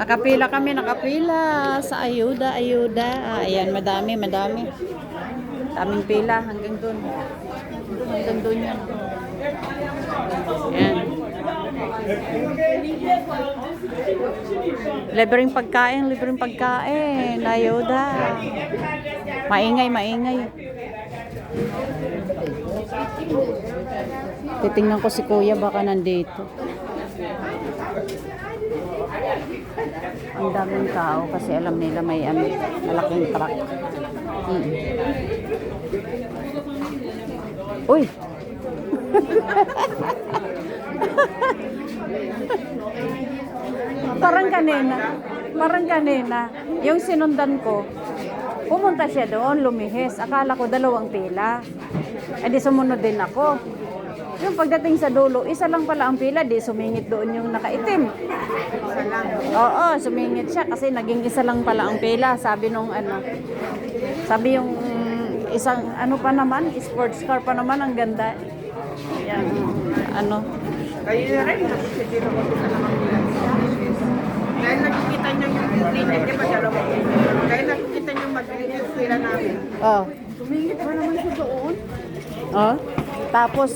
Nakapila kami, nakapila sa ayuda, ayuda. Ah, ayan, madami, madami. Daming pila hanggang doon. Hanggang doon yan. Ayan. Libreng pagkain, libreng pagkain. Ayuda. Maingay, maingay. Titingnan ko si kuya baka nandito. Ang daming tao kasi alam nila may ano, malaking truck. Mm. Uy! parang kanina, parang kanina, yung sinundan ko, pumunta siya doon, lumihis. Akala ko dalawang pila. Eh di sumunod din ako. Yung pagdating sa dulo, isa lang pala ang pila, di sumingit doon yung nakaitim. Oo, sumingit siya kasi naging isa lang pala ang pila. Sabi nung ano, sabi yung isang ano pa naman, sports car pa naman, ang ganda. Yan, ano, Kayo na rin, nagsisigil ako sa naman. Dahil nakikita niyo yung linya, di ba dalawa ko? Dahil nakikita niyo maglinis yung pila namin. oh, Tumingit ba naman siya doon? oh. Tapos.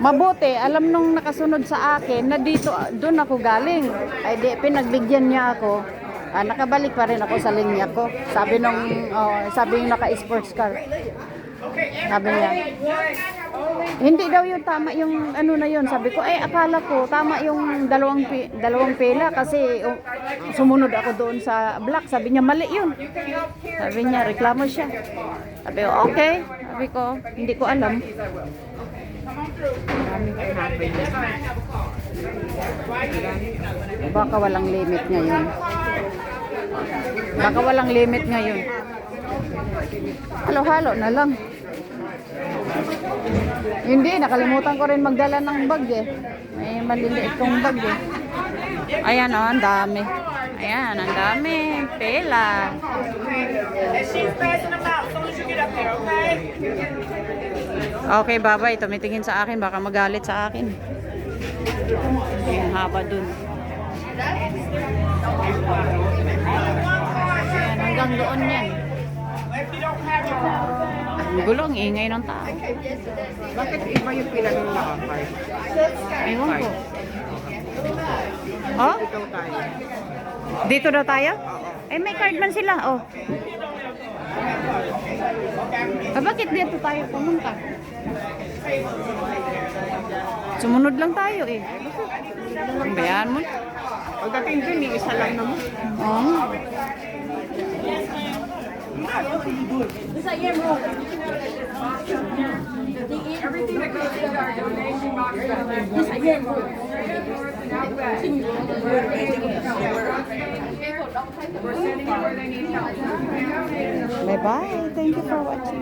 Mabuti, alam nung nakasunod sa akin na dito, doon ako galing. Ay di, pinagbigyan niya ako. Ah, nakabalik pa rin ako sa linya ko. Sabi nung, oh, sabi yung naka-sports car. Sabi niya, hindi daw yung tama yung ano na yun. Sabi ko, eh akala ko tama yung dalawang, pi- dalawang pila kasi oh, sumunod ako doon sa black. Sabi niya, mali yun. Sabi niya, reklamo siya. Sabi ko, okay. Sabi ko, hindi ko alam. Baka walang limit ngayon. Baka walang limit ngayon. Halo-halo na lang. Hindi, nakalimutan ko rin magdala ng bag eh. May maliliit kong bag eh. Ayan oh, ang dami. Ayan, ang dami. Pela. Okay, babay. Tumitingin sa akin. Baka magalit sa akin. Ang haba dun. Ayan, hanggang doon yan. Ang gulo, ang ingay ng tao. Bakit iba yung pila nung nakakay? Ewan ko. Oh? Ikaw tayo. Dito daw tayo? Eh, may card man sila. Oh. Ah, bakit dito tayo pumunta? Sumunod lang tayo eh. Ang bayaan mo? Pagdating yung isa lang naman. Oo. Everything that goes our donation box. We're where they need help. Bye-bye. Thank you for watching.